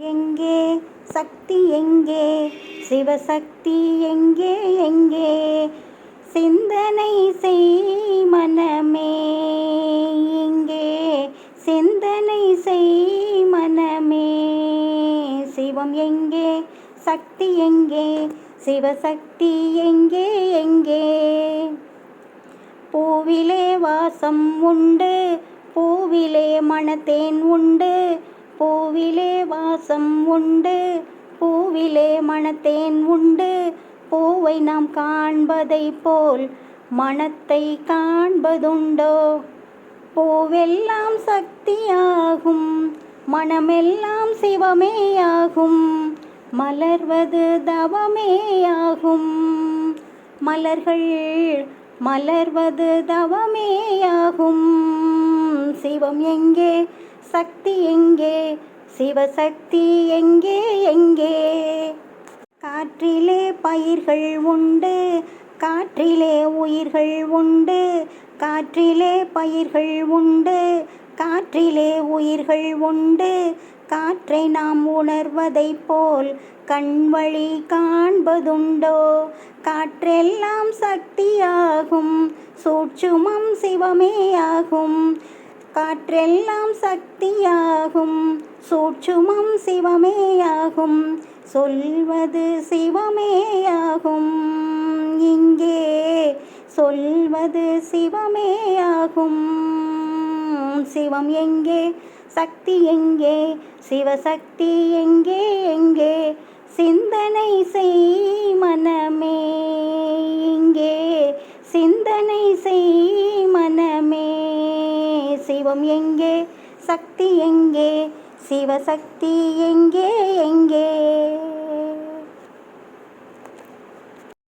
எங்கே? சக்தி எங்கே? சிவசக்தி எங்கே? எங்கே? சிந்தனை செய் மனமே. எங்கே? சிந்தனை செய் மனமே. சிவம் எங்கே? சக்தி எங்கே? சிவசக்தி எங்கே? எங்கே? பூவிலே வாசம் உண்டு. பூவிலே மணத்தேன் உண்டு. பூவிலே வாசம் உண்டு பூவிலே மணத்தேன் உண்டு. பூவை நாம் காண்பதை போல் மனத்தை காண்பதுண்டோ? பூவெல்லாம் சக்தியாகும் மனமெல்லாம் சிவமேயாகும். மலர்வது தவமேயாகும் மலர்கள் மலர்வது தவமேயாகும். சிவம் எங்கே சக்தி எங்கே? சிவசக்தி எங்கே எங்கே? காற்றிலே பயிர்கள் உண்டு காற்றிலே உயிர்கள் உண்டு காற்றிலே பயிர்கள் உண்டு காற்றிலே உயிர்கள் உண்டு. காற்றை நாம் உணர்வதைப் போல் கண்வழி காண்பதுண்டோ? காற்றெல்லாம் சக்தியாகும் சூட்சுமம் சிவமேயாகும். காற்றெல்லாம் சக்தியாகும். சூட்சுமம் சிவமேயாகும். சொல்வது சிவமேயாகும். இங்கே சொல்வது சிவமேயாகும். சிவம் எங்கே? சக்தி எங்கே? சிவசக்தி எங்கே? எங்கே? சிந்தனை செய் மன தெய்வம் எங்கே? சக்தி எங்கே? சிவசக்தி எங்கே? எங்கே?